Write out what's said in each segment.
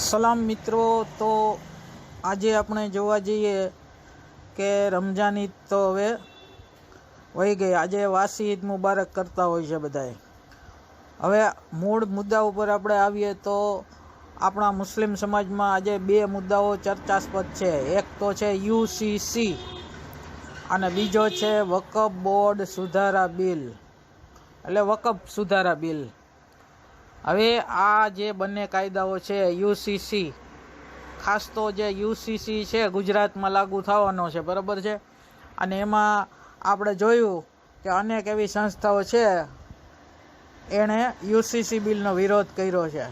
સલામ મિત્રો, તો આજે આપણે જોવા જઈએ કે રમજાન ઈદ તો હવે વહી ગઈ. આજે વાસી ઈદ મુબારક કરતા હોય છે બધાએ. હવે મૂળ મુદ્દા ઉપર આપણે આવીએ તો આપણા મુસ્લિમ સમાજમાં આજે બે મુદ્દાઓ ચર્ચાસ્પદ છે. એક તો છે યુસીસી અને બીજો છે વકફ બોર્ડ સુધારા બિલ. એટલે વકફ સુધારા બિલ. હવે આ જે બંને કાયદાઓ છે, યુસીસી, ખાસ તો જે યુસીસી છે, ગુજરાતમાં લાગુ થવાનો છે, બરાબર છે? અને એમાં આપણે જોયું કે અનેક એવી સંસ્થાઓ છે, એણે યુસીસી બિલનો વિરોધ કર્યો છે.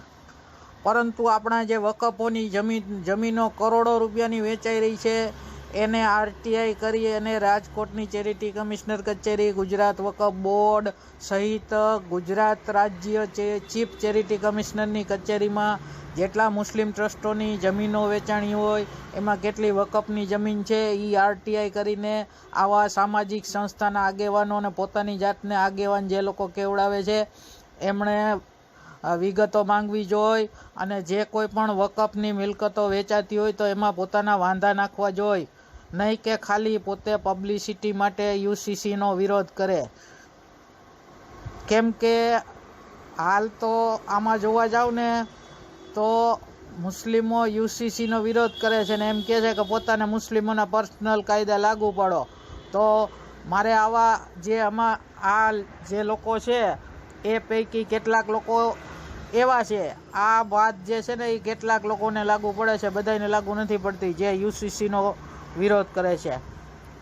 પરંતુ આપણા જે વકફોની જમીન, જમીનો કરોડો રૂપિયાની વેચાઈ રહી છે એને આરટીઆઈ કરી અને રાજકોટની ચેરિટી કમિશનર કચેરી, ગુજરાત વકફ બોર્ડ સહિત ગુજરાત રાજ્ય ચીફ ચેરિટી કમિશનરની કચેરીમાં જેટલા મુસ્લિમ ટ્રસ્ટોની જમીનો વેચાણી હોય, એમાં કેટલી વકફની જમીન છે એ આરટીઆઈ કરીને આવા સામાજિક સંસ્થાના આગેવાનો અને પોતાની જાતને આગેવાન જે લોકો કેવડાવે છે, એમણે વિગતો માંગવી જોઈએ અને જે કોઈ પણ વકફની મિલકતો વેચાતી હોય તો એમાં પોતાના વાંધા નાખવા જોઈએ નહીં કે ખાલી પોતે પબ્લિસિટી માટે યુસીસીનો વિરોધ કરે. કેમ કે હાલ તો આમાં જોવા જાવ ને, તો મુસ્લિમો યુસીસીનો વિરોધ કરે છે ને એમ કહે છે કે પોતાને મુસ્લિમોના પર્સનલ કાયદા લાગુ પાડો. તો મારે આવા જે આમાં, આ જે લોકો છે, એ પૈકી કેટલાક લોકો એવા છે. આ વાત જે છે ને એ કેટલાક લોકોને લાગુ પડે છે બધાને લાગુ નથી પડતી. જે યુસીસીનો વિરોધ કરે છે.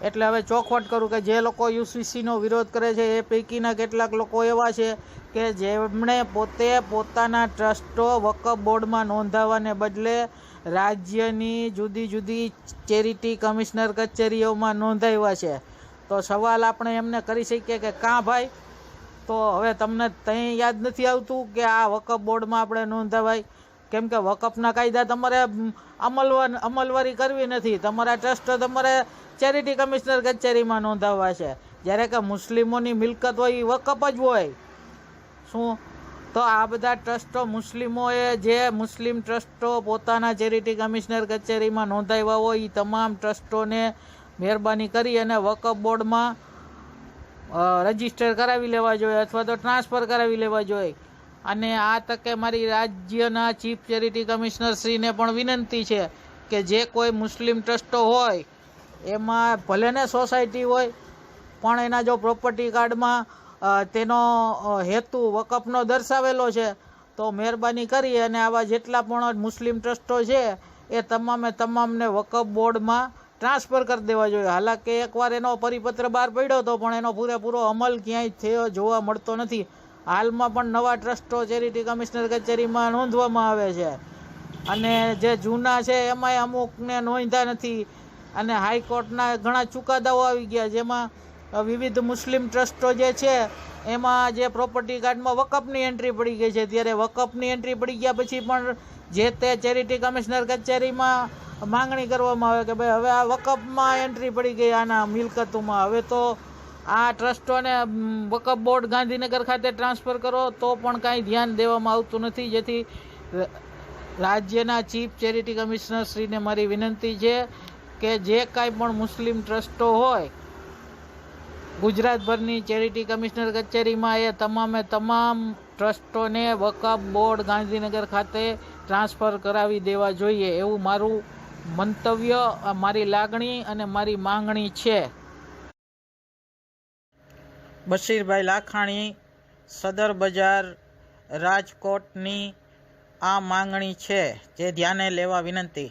એટલે હવે ચોખવટ કરું કે જે લોકો યુસીસીનો વિરોધ કરે છે, એ પૈકીના કેટલાક લોકો એવા છે કે જેમણે પોતે પોતાના ટ્રસ્ટો વકફ બોર્ડમાં નોંધાવવાને બદલે રાજ્યની જુદી જુદી ચેરિટી કમિશનર કચેરીઓમાં નોંધાવ્યા છે. તો સવાલ આપણે એમને કરી શકીએ કે કાં ભાઈ? તો હવે તમને ત્યાં યાદ નથી આવતું કે આ વકફ બોર્ડમાં આપણે નોંધાવાય? કેમ કે વકફના કાયદા તમારે અમલવા અમલવારી કરવી નથી. તમારા ટ્રસ્ટ તમારે ચેરિટી કમિશનર કચેરીમાં નોંધાવવા છે. જ્યારે કે મુસ્લિમોની મિલકત હોય એ વકફ જ હોય. શું? તો આ બધા ટ્રસ્ટો મુસ્લિમોએ જે મુસ્લિમ ટ્રસ્ટો પોતાના ચેરિટી કમિશનર કચેરીમાં નોંધાવ્યા હોય એ તમામ ટ્રસ્ટોને મહેરબાની કરી અને વકફ બોર્ડમાં રજિસ્ટર કરાવી લેવા જોઈએ અથવા તો ટ્રાન્સફર કરાવી લેવા જોઈએ. અને આ તકે મારી રાજ્યના ચીફ ચેરિટી કમિશનર શ્રીને પણ વિનંતી છે કે જે કોઈ મુસ્લિમ ટ્રસ્ટો હોય, એમાં ભલે ને સોસાયટી હોય, પણ એના જો પ્રોપર્ટી કાર્ડમાં તેનો હેતુ વકફનો દર્શાવેલો છે, તો મહેરબાની કરી અને આવા જેટલા પણ મુસ્લિમ ટ્રસ્ટો છે, એ તમામે તમામને વકફ બોર્ડમાં ટ્રાન્સફર કરી દેવા જોઈએ. હાલાકી એકવાર એનો પરિપત્ર બહાર પડ્યો હતો પણ એનો પૂરેપૂરો અમલ ક્યાંય થયો જોવા મળતો નથી. હાલમાં પણ નવા ટ્રસ્ટો ચેરિટી કમિશનર કચેરીમાં નોંધવામાં આવે છે. અને જે જૂના છે, એમાંય અમુકને નોંધ્યા નથી. અને હાઈકોર્ટના ઘણા ચુકાદાઓ આવી ગયા, જેમાં વિવિધ મુસ્લિમ ટ્રસ્ટો જે છે, એમાં જે પ્રોપર્ટી કાર્ડમાં વકફની એન્ટ્રી પડી ગઈ છે. ત્યારે વકફની એન્ટ્રી પડી ગયા પછી પણ જે તે ચેરિટી કમિશનર કચેરીમાં માંગણી કરવામાં આવે કે ભાઈ, હવે આ વકફમાં એન્ટ્રી પડી ગઈ, આના મિલકતોમાં. હવે તો આ ટ્રસ્ટોને વકફ બોર્ડ ગાંધીનગર ખાતે ટ્રાન્સફર કરો, તો પણ કાંઈ ધ્યાન દેવામાં આવતું નથી. જેથી રાજ્યના ચીફ ચેરિટી કમિશનર શ્રીને મારી વિનંતી છે કે જે કાંઈ પણ મુસ્લિમ ટ્રસ્ટો હોય, ગુજરાતભરની ચેરિટી કમિશનર કચેરીમાં એ તમામે તમામ ટ્રસ્ટોને વકફ બોર્ડ ગાંધીનગર ખાતે ટ્રાન્સફર કરાવી દેવા જોઈએ. એવું મારું મંતવ્ય, મારી લાગણી અને મારી માંગણી છે. બશીરભાઈ લાખાણી સદર બજાર રાજકોટની આ માંગણી છે જે ધ્યાને લેવા વિનંતી.